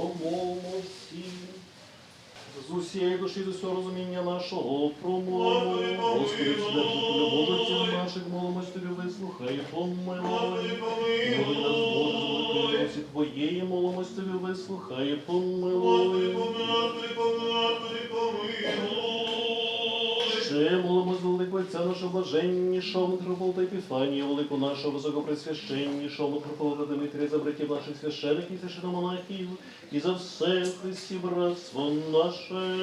промовмо всі. З усієї душі, з усього розуміння нашого промовимо. Господи, вседержителю Божиці наших, молимось тобі, вислухай, помилуй. Молить нас, Боже, з Твоєї, молимось тобі, вислухай, помилуй. Отця нашого блаженнішого митрополита Епіфанія, велику нашого високопресвященнішого митрополита Дмитрія, за братів наших священиків і священомонахів, і за все Христі братство наше.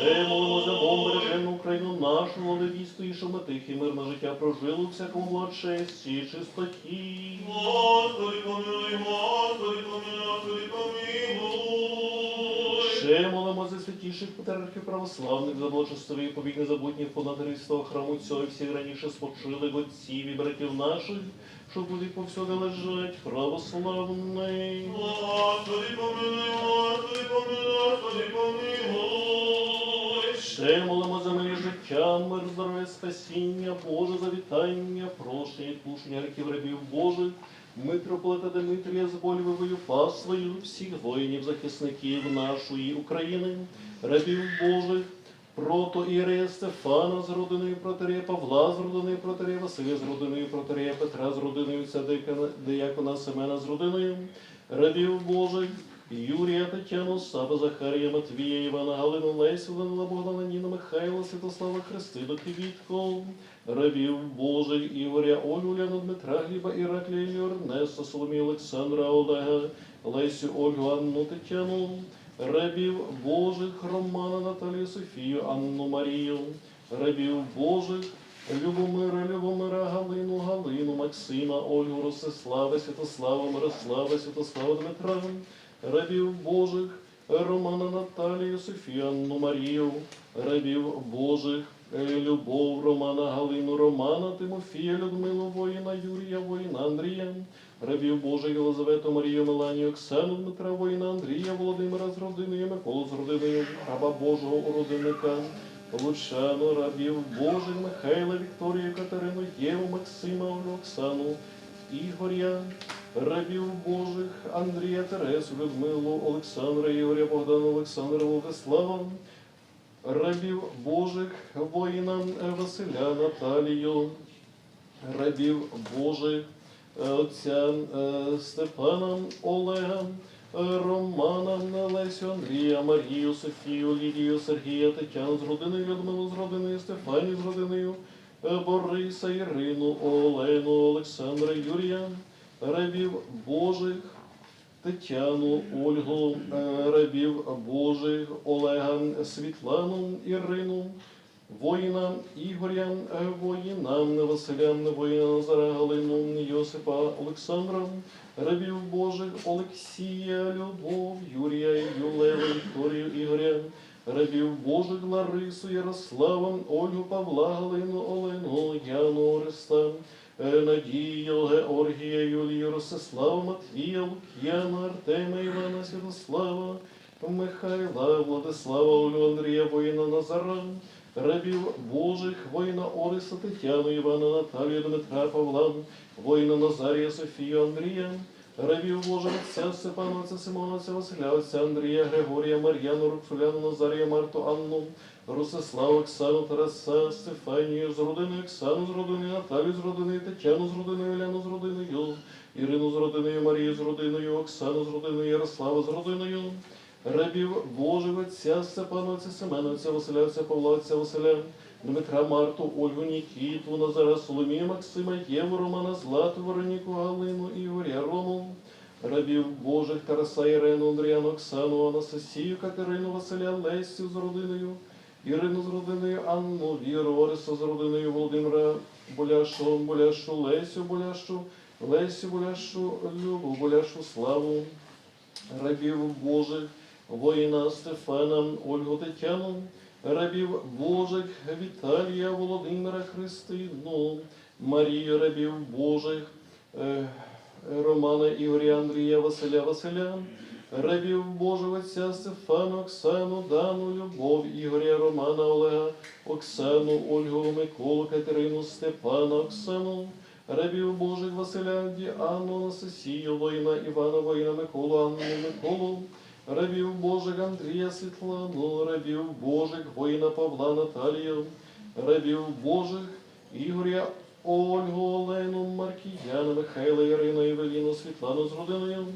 Ще молимо за Богом бережену Україну нашу, владовісту і ми тихе мирне життя прожили у всякому благочесті і чистоті. Господи, помилуй, Господи, помилуй, Господи, помилуй. Ще молимо святіших патріархів православних, за благочестові повік незабутніх понадиристого храму цього і всіх раніше спочилих отців і братів наших, що буде повсюди лежать православний. Господи, помилуй, Господи, помилуй, Господи, помилуй. Ще молимо за мирі життя, мир, здоров'я, спасіння, Боже, завітання, прощення, відпущення гріхів рабів Божих, митрополита Дмитрія з Больвовою паствою, всіх воїнів, захисників нашої України, рабів Божих, прото Ірея Стефана з родиною протерея Павла з родиною протерея Василя з родиною протерея Петра з родиною Цедика Деякона Семена з родиною, рабів Божих, Юрія, Тетяну, Саба, Захарія, Матвія, Івана, Галину, Лесю, Данила, Богдана, Ніна, Михайла, Святослава, Христину, Квітко, рабів Божих, Ігоря, Ольгу, Ляну, Дмитра, Гліба, Іраклія, Ернеста, Соломію, Олександра, Олега, Лесю, Ольгу, Анну, Тетяну, рабів Божих, Романа, Наталію, Софію, Анну, Марію, рабів Божих, Любомира, Любомира, Галину, Галину, Максима, Ольгу, Ростислава, Святослава, Мирослава, Святослава, Дмитра, рабів Божих, Романа Наталію, Софію, Анну Марію, рабів Божих, Любов, Романа, Галину, Романа, Тимофія, Людмилу, воїна, Юрія, воїна, Андрія, рабів Божих, Єлизавету, Марію, Меланію, Оксану, Дмитра, воїна, Андрія, Володимира з родиною, Миколу з родиною, раба Божого уродинника, Лучану, рабів Божих, Михайла, Вікторію, Катерину, Єву, Максима, Оксану, Ігоря, рабів Божих, Андрія, Тересу, Людмилу, Олександра, Ігоря, Богдана, Олександра, Владислава, рабів Божих, воїна Василя, Наталію, рабів Божих, е, отця е, Степана, Олега, е, Романа, Лесю, Андрія, Марію, Софію, Лідію, Сергія, Тетяну з родиною, Людмилу з родиною, Стефані з родиною, Бориса, Ірину, Олену, Олександра, Юрія, рабів Божих, Тетяну, Ольгу, е, рабів Божих, Олега, Світлану, Ірину, воїна Ігоря, е, воїна Василя, воїна Назара, Галину, Йосипа, Олександра, рабів Божих, Олексія, Любов, Юрія, Юлева, Вікторію, Ігоря, рабів Божих, Ларису, Ярослава, Ольгу, Павла, Галину, Олену, Яну, Ореста, Е, Надію, Георгія, Юлію, Ростислава, Матвія, Лук'яна, Артема, Івана, Святослава, Михайла, Владислава, Олю, Андрія, воїна Назара, рабів Божих, воїна Ориса, Тетяну, Івана, Наталію, Дмитра, Павла, воїна Назарія, Софію, Андрія, рабів Божих, отця Степана, отця Симона, отця Василя, отця Андрія, Григорія, Мар'яну, Роксуляну, Назарія, Марту, Анну, Ростиславу, Оксану, Тараса, Стефанію з родиною, Оксану з родиною, Наталію з родиною, Тетяну з родиною, Оляну з родиною, Ірину з родиною, Марію з родиною, Оксану з родиною, Ярослава з родиною, рабів Божих, отця Степана, отця Семена, отця Василя, отця Павла, отця Василя, Дмитра, Марту, Ольгу, Нікіту, Назара, Соломію, Максима, Єву, Романа, Злату, Вероніку, Галину, Ігоря, Рому, рабів Божих, Тараса, Ірину, Андріану, Оксану, Анастасію, Катерину, Василя, Лесю з родиною, Ірину з родиною, Анну, Віру, Ориса з родиною, Володимира, Боляшу, Боляшу, Лесю, Боляшу, Лесю, Боляшу, Любу, Боляшу, Славу, рабів Божих, воїна Стефана, Ольгу Тетяну, рабів Божих, Віталія, Володимира, Христину, Марію, рабів Божих, е, Романа, Ігоря, Андрія, Василя, Василя, рабів Божого Отця Стефану, Оксану, Дану, Любов, Ігоря, Романа, Олега, Оксану, Ольгу, Миколу, Катерину, Степана, Оксану, рабів Божих Василя, Діану, Анастасію, воїна Івана, воїна Миколу, Анну, Миколу, рабів Божих Андрія, Світлану, рабів Божих, воїна Павла, Наталію, рабів Божих Ігоря, Ольгу, Олену, Маркіяна, Михайла, Ірину, Євеліну, Світлану з родиною,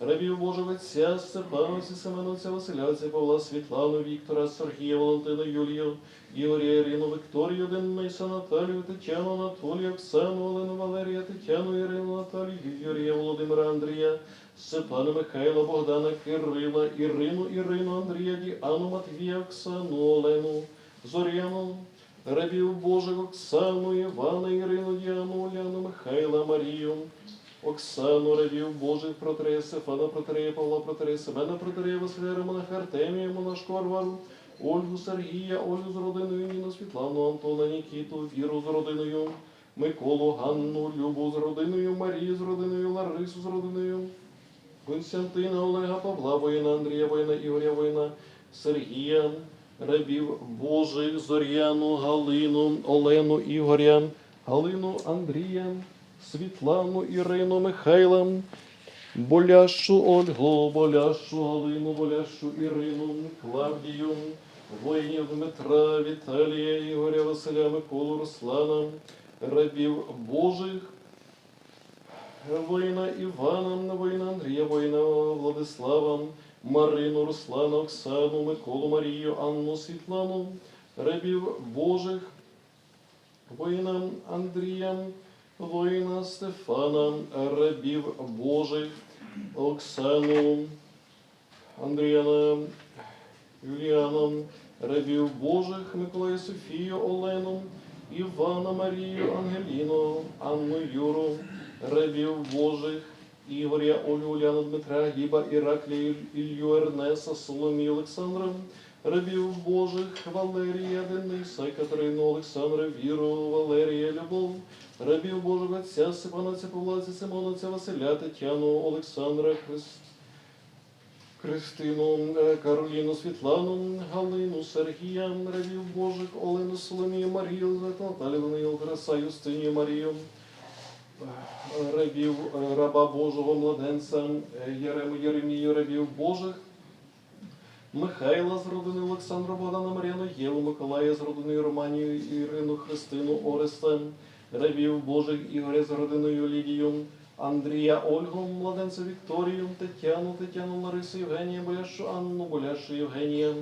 рабів Божого Отця, Степановця, Семеновця, Василяця, Павла, Світлану, Віктора, Сергія, Валентина, Юлію, Ігоря, Ірину, Вікторію, Дениса, Наталію, Тетяну, Анатолію, Оксану, Олену, Валерія, Тетяну, Ірину, Наталію, Юрія, Володимира, Андрія, Степана, Михайла, Богдана, Кирила, Ірину, Ірину, Андрія, Діану, Матвія, Оксану, Олену, Зоряну, рабів Божих, Оксану, Івана, Ірину, Діану, Оляну, Михайла, Марію, Оксану, рабів Божих, протрея Стефана, протрея Павла, протрея Семена, протрея Василя, Романа, Артемія, Монашку, Варвару, Ольгу, Сергія, Ольгу з родиною, Ніну, Світлану, Антона, Нікіту, Віру з родиною, Миколу, Ганну, Любу з родиною, Марію з родиною, Ларису з родиною, Константина, Олега, Павла, воїна, Андрія, воїна, Ігоря, воїна, Сергія, рабів Божих, Зоряну, Галину, Олену, Ігоря, Галину, Андрія, Світлану, Ірину, Михайла, Боляшу Ольгу, Боляшу Галину, Боляшу Ірину, Клавдію, воїнів Дмитра, Віталія, Ігоря, Василя, Миколу, Руслана, рабів Божих, воїна Івана, воїна Андрія, воїна Владислава, Марину, Руслана, Оксану, Миколу, Марію, Анну, Світлану, рабів Божих, воїна Андрія, воїна Стефана, рабів Божих, Оксану, Андріяна, Юліана, рабів Божих, Миколая Софію, Олену, Івана Марію, Ангеліну, Анну Юру, рабів Божих, Ігоря, Олю, Уляну, Дмитра, Гіба, Іраклія, Ілью, Ернеса, Соломію, Олександра, рабів Божих, Валерія, Дениса, Катерину, Олександра, Віру, Валерія, Любов, рабів Божих Отця, Степана, Отця Симона, Василя, Тетяну, Олександра, Христ. Кристину, е, Кароліну, Світлану, Галину, Сергія, Ревів Божик, Олену, Соломію, Марію, Наталію, Даниїл, Краса, Юстинію, Марію, е, Рабів, е, раба Божого, младенця, Єрему, Єремію, Рабів Божих, Михайла з родини Олександра Богдана Мар'яну, Єву, Миколая з родиною Романію, Ірину, Христину, Ореста, Рабів Божих, Ігоря з родиною Лідію, Андрія, Ольгу, младенця Вікторію, Тетяну, Тетяну, Ларису, Євгенія, Боляшу, Анну, Боляшу, Євгенія,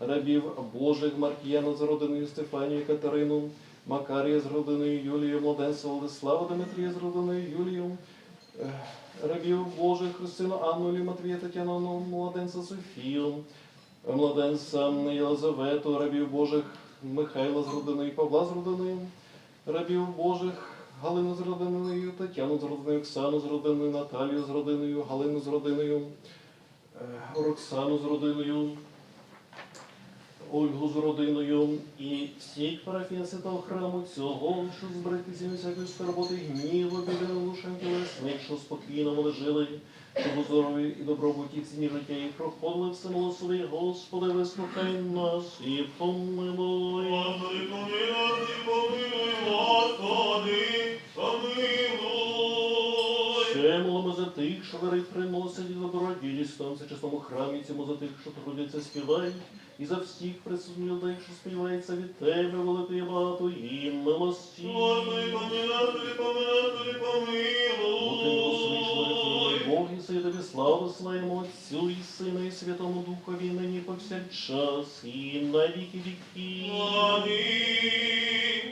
рабів Божих, Маркіяна з родиною Стефанію, Катерину, Макарія з родиною Юлію, младенця Владислава, Дмитрія з родиною Юлію, е, рабів Божих, Христину, Анну, Матвія, Тетяну, младенця Софію, младенця Єлизавету, рабів Божих, Михайла з родиною, Павла з родиною, рабів Божих, Галину з родиною, Тетяну з родиною, Оксану з родиною, Наталію з родиною, Галину з родиною, е, Роксану з родиною, Ольгу з родиною. І всіх парафія святого храму цього, що зберегтися від всякої скорботи, гніву, біля лушем тілесних, що спокійно вони жили, щоб у здоров'ї і добробуті ціні життя їх проходили все милосові, Господи, вислухай нас і помилуй. Господи, помилуй нас помилуй, вирить приносять і доброділість там чесному храмі цьому, за тих, що трудяться, співають, і за всіх присутніх що співається від тебе, великої і багатої милості. Господи, помилуй помилуй, помилуй. Бог і Сей тобі славу славимо Отцю і Сину і Святому Духові, нині повсякчас, і на віки віків. Амінь.